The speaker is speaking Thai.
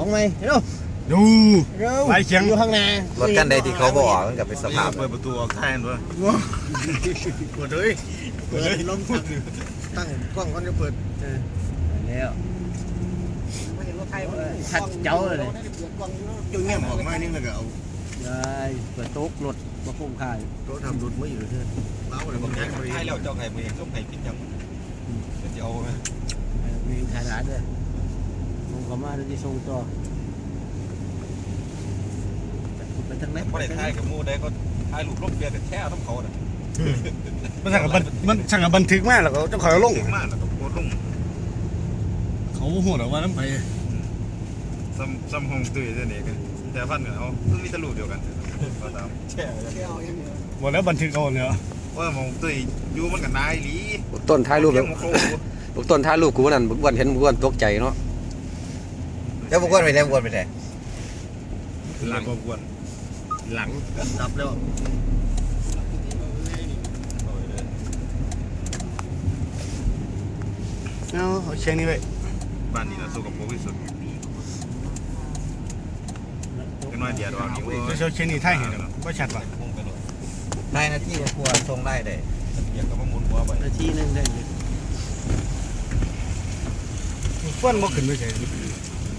ของไหมเร็วดูเร็วไล่เคียงอยู่ข้างหน้ารถคันใดที่เขาบออกมันก็เป็นสภาพเปิดประตูออกท้ายด้วยเปิดเลยเปิดล้มตั้งตั้งกล้องก่อนจะเปิดเออแล้วขัดเจ้าเลยจุดเงี้ยออกมานี่แล้วก็เอายายเปิดโต๊ะรถมาพุ่งขายโต๊ะทำรถไม่อยู่เพื่อนเล้าเลยบางอย่างให้เราเจ้าไก่มือส้มไก่พิษยังจะเอาไหมมีขายร้านด้วย ลงเข้ามาแล้วที่ส่งต่อไปทางไหนพอได้ทายกับมูได้ก็ทายลูกลบเบียร์กับแช่ต้องเขาน่ะมันสั่งกับมันสั่งกับบันทึกมากแล้วก็เจ้าขอยลงถึงมากแล้วก็โคตรลงเขาหัวหรอว่าน้ำไปซ้ำซ้ำห้องตุ้ยเจ้านี่กันแต่พันกันเอาเพิ่งมีตะลูกเดียวกันก็ตามแช่หมดแล้วบันทึกเอาเนี่ยว่าห้องตุ้ยอยู่มันกับนายหลีต้นท้ายรูปเรื่แล้อวงโคลูกต้นท้ายรูปกูนั่นบุกวันเห็นบุกวันตกใจเนาะ แล้วบุกวนไปไหนบุกวนไปไหนหลังกวนหลังดับแล้วเอาเอาเชียงนี้ไปบ้านนี้เราสู้กับโควิดสุดก็น้อยเดียวดอกนี้เจ้าเชียงนี้ไทยเห็นก็ชัดป่ะได้นาที่ควรทรงได้ได้อยากกับว่ามุนหัวไปนาทีหนึงได้อยู่ฟันบ่ขึ้นไม่ใช่